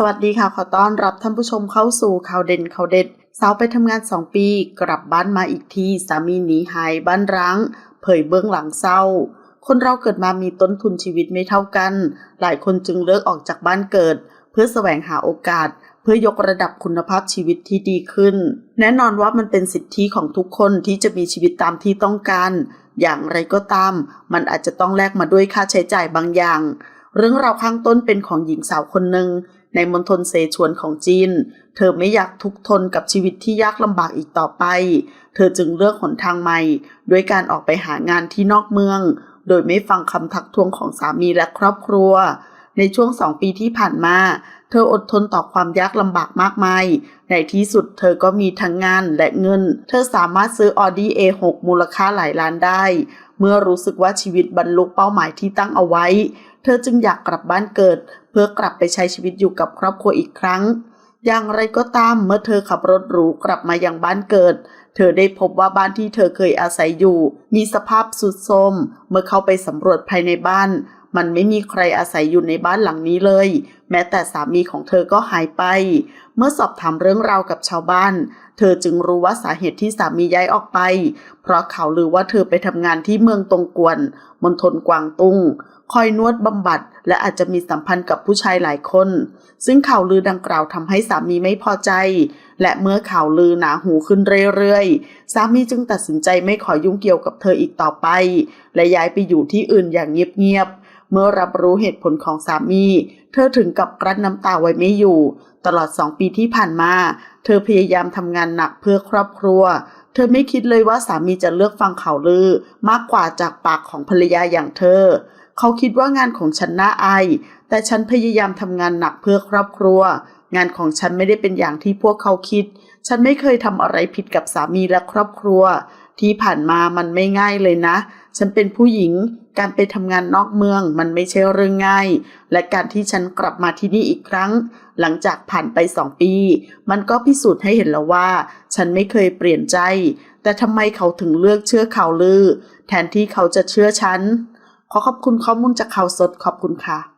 สวัสดีค่ะ ขอต้อนรับท่านผู้ชมเข้าสู่ข่าวเด่นข่าวเด็ด สาวไปทำงาน 2 ปี กลับบ้านมาอีกที สามีหนีหายบ้านร้าง เผยเบื้องหลังเศร้า คนเราเกิดมามีต้นทุนชีวิตไม่เท่ากัน หลายคนจึงเลิกออกจากบ้านเกิด เพื่อแสวงหาโอกาส เพื่อยกระดับคุณภาพชีวิตที่ดีขึ้น แน่นอนว่ามันเป็นสิทธิของทุกคนที่จะมีชีวิตตามที่ต้องการ อย่างไรก็ตาม มันอาจจะต้องแลกมาด้วยค่าใช้จ่ายบางอย่าง เรื่องราวข้างต้นเป็นของหญิงสาวคนหนึ่ง ในมณฑลเสฉวนของจีน เธอไม่อยากทุกข์ทนกับชีวิตที่ยากลำบากอีกต่อไป เธอจึงเลือกหนทางใหม่ด้วยการออกไปหางานที่นอกเมือง โดยไม่ฟังคำทักท้วงของสามีและครอบครัว ในช่วงสองปีที่ผ่านมา เธออดทนต่อความยากลำบากมากมาย ในที่สุดเธอก็มีทั้งงานและเงิน เธอสามารถซื้อ Audi A6 มูลค่าหลายล้านได้ เมื่อรู้สึกว่าชีวิตบรรลุเป้าหมายที่ตั้งเอาไว้ ธอจึงอยากกลับบ้านเกิด เพื่อกลับไปใช้ชีวิตอยู่กับครอบครัวอีกครั้ง อย่างไรก็ตามเมื่อเธอขับรถหรูกลับมายังบ้านเกิด เธอได้พบว่าบ้านที่เธอเคยอาศัยอยู่ มีสภาพสุดโทรมเมื่อเข้าไปสำรวจภายในบ้าน มันไม่มีใครอาศัยอยู่ในบ้านหลังนี้เลย แม้แต่สามีของเธอก็หายไป เมื่อสอบถามเรื่องราวกับชาวบ้าน เธอจึงรู้ว่าสาเหตุที่สามีย้ายออกไป เพราะเขาลือว่าเธอไปทำงานที่เมืองตงกวนมณฑลกวางตุ้งคอยนวดบำบัด และอาจจะมีสัมพันธ์กับผู้ชายหลายคน ซึ่งข่าวลือดังกล่าวทำให้สามีไม่พอใจ และเมื่อข่าวลือหนาหูขึ้นเรื่อยๆ สามีจึงตัดสินใจไม่ขอยุ่งเกี่ยวกับเธออีกต่อไป และย้ายไปอยู่ที่อื่นอย่างเงียบๆ เมื่อรับรู้เหตุผลของสามี เธอถึงกับกลั้นน้ำตาไว้ไม่อยู่ ตลอดสองปีที่ผ่านมา เธอพยายามทำงานหนักเพื่อครอบครัว เธอไม่คิดเลยว่าสามีจะเลือกฟังข่าวลือ มากกว่าจากปากของภรรยาอย่างเธอ เขาคิดว่างานของฉันน่าอายแต่ฉันพยายามทำงานหนักเพื่อครอบครัว งานของฉันไม่ได้เป็นอย่างที่พวกเขาคิด ฉันไม่เคยทำอะไรผิดกับสามีและครอบครัว ที่ผ่านมามันไม่ง่ายเลยนะ ฉันเป็นผู้หญิง การไปทำงานนอกเมืองมันไม่ใช่เรื่องง่าย และการที่ฉันกลับมาที่นี่อีกครั้ง หลังจากผ่านไปสองปี มันก็พิสูจน์ให้เห็นแล้วว่า ฉันไม่เคยเปลี่ยนใจ แต่ทำไมเขาถึงเลือกเชื่อข่าวลือ แทนที่เขาจะเชื่อฉัน ขอขอบคุณข้อมูลจากข่าวสดขอบคุณค่ะ